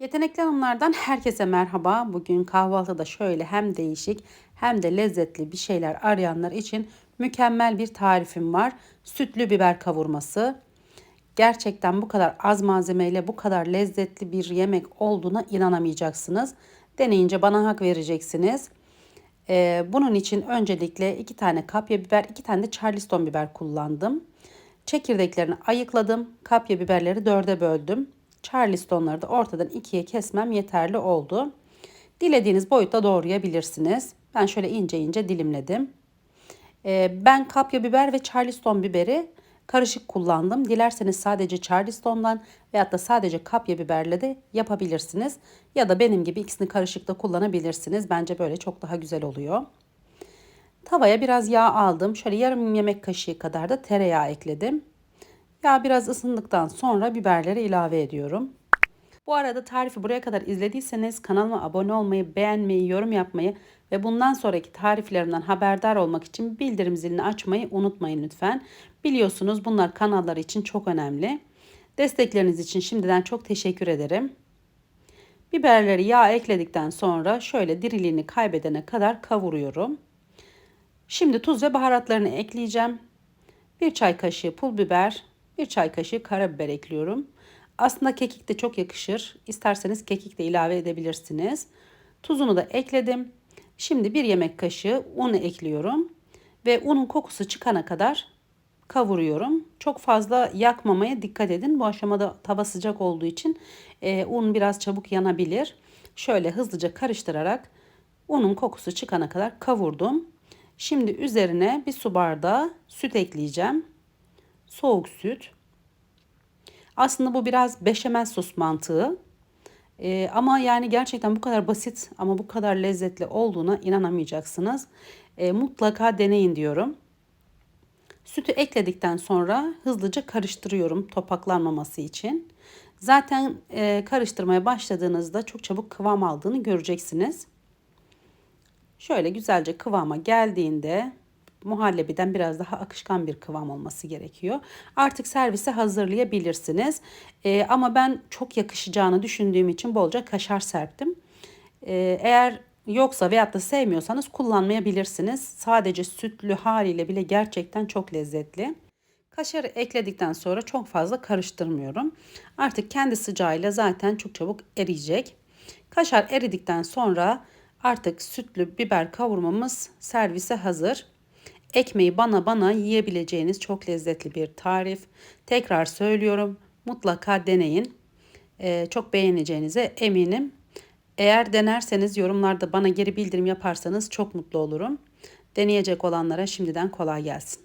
Yetenekli Hanımlardan herkese merhaba. Bugün kahvaltıda şöyle hem değişik hem de lezzetli bir şeyler arayanlar için mükemmel bir tarifim var. Sütlü biber kavurması. Gerçekten bu kadar az malzemeyle bu kadar lezzetli bir yemek olduğuna inanamayacaksınız. Deneyince bana hak vereceksiniz. Ee, bunun için öncelikle iki tane kapya biber, iki tane de charleston biber kullandım. Çekirdeklerini ayıkladım. Kapya biberleri dörde böldüm. Charlestonları da ortadan ikiye kesmem yeterli oldu. Dilediğiniz boyutta doğrayabilirsiniz. Ben şöyle ince ince dilimledim. Ee, ben kapya biber ve charleston biberi karışık kullandım. Dilerseniz sadece charleston'dan veyahut da sadece kapya biberle de yapabilirsiniz. Ya da benim gibi ikisini karışık da kullanabilirsiniz. Bence böyle çok daha güzel oluyor. Tavaya biraz yağ aldım. Şöyle yarım yemek kaşığı kadar da tereyağı ekledim. Yağ biraz ısındıktan sonra biberleri ilave ediyorum. Bu arada tarifi buraya kadar izlediyseniz kanalıma abone olmayı, beğenmeyi, yorum yapmayı ve bundan sonraki tariflerimden haberdar olmak için bildirim zilini açmayı unutmayın lütfen. Biliyorsunuz bunlar kanallar için çok önemli. Destekleriniz için şimdiden çok teşekkür ederim. Biberleri yağ ekledikten sonra şöyle diriliğini kaybedene kadar kavuruyorum. Şimdi tuz ve baharatlarını ekleyeceğim. Bir çay kaşığı pul biber, bir çay kaşığı karabiber ekliyorum. Aslında kekik de çok yakışır. İsterseniz kekik de ilave edebilirsiniz. Tuzunu da ekledim. Şimdi bir yemek kaşığı un ekliyorum. Ve unun kokusu çıkana kadar kavuruyorum. Çok fazla yakmamaya dikkat edin. Bu aşamada tava sıcak olduğu için e, un biraz çabuk yanabilir. Şöyle hızlıca karıştırarak unun kokusu çıkana kadar kavurdum. Şimdi üzerine bir su bardağı süt ekleyeceğim. Soğuk süt. Aslında bu biraz beşamel sos mantığı. Ee, ama yani gerçekten bu kadar basit ama bu kadar lezzetli olduğuna inanamayacaksınız. Ee, mutlaka deneyin diyorum. Sütü ekledikten sonra hızlıca karıştırıyorum topaklanmaması için. Zaten e, karıştırmaya başladığınızda çok çabuk kıvam aldığını göreceksiniz. Şöyle güzelce kıvama geldiğinde muhallebiden biraz daha akışkan bir kıvam olması gerekiyor. Artık servise hazırlayabilirsiniz. Ee, ama ben çok yakışacağını düşündüğüm için bolca kaşar serptim. Ee, eğer yoksa veyahut da sevmiyorsanız kullanmayabilirsiniz. Sadece sütlü haliyle bile gerçekten çok lezzetli. Kaşarı ekledikten sonra çok fazla karıştırmıyorum. Artık kendi sıcağıyla zaten çok çabuk eriyecek. Kaşar eridikten sonra artık sütlü biber kavurmamız servise hazır. Ekmeği bana bana yiyebileceğiniz çok lezzetli bir tarif. Tekrar söylüyorum mutlaka deneyin. Ee, çok beğeneceğinize eminim. Eğer denerseniz yorumlarda bana geri bildirim yaparsanız çok mutlu olurum. Deneyecek olanlara şimdiden kolay gelsin.